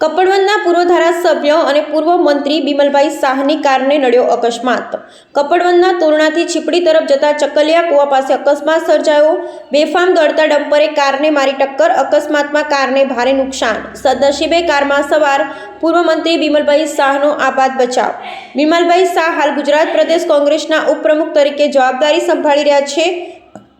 કપડવંદના પૂર્વ ધારાસભ્ય અને પૂર્વ મંત્રી બિમલભાઈ શાહની કારને નડ્યો અકસ્માત. કપડવંતના તોરણાથી છીપડી તરફ જતા ચકલિયા કુવા પાસે અકસ્માત સર્જાયો. બેફામ દોડતા ડમ્પરે કારને મારી ટક્કર, અકસ્માતમાં કારને ભારે નુકસાન. સદનસીબે કારમાં સવાર પૂર્વ મંત્રી બિમલભાઈ શાહનો આપાત બચાવ. બિમલભાઈ શાહ હાલ ગુજરાત પ્રદેશ કોંગ્રેસના ઉપપ્રમુખ તરીકે જવાબદારી સંભાળી રહ્યા છે.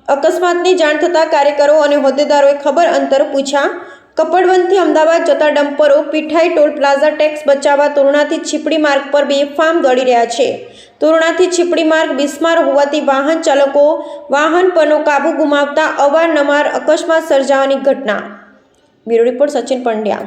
અકસ્માતની જાણ થતાં કાર્યકરો અને હોદ્દેદારોએ ખબર અંતર પૂછ્યા. કપડવંતથી અમદાવાદ જતા ડમ્પરો, પીઠાઈ ટોલ પ્લાઝા ટેક્સ બચાવવા તોરણાથી છીપડી માર્ગ પર બેફામ દોડી રહ્યા છે. તોરણાથી છીપડી માર્ગ બિસ્માર હોવાથી વાહન ચાલકો વાહન પરનો કાબુ ગુમાવતા અવારનવાર અકસ્માત સર્જાવાની ઘટના. Bureau report Sachin Pandya.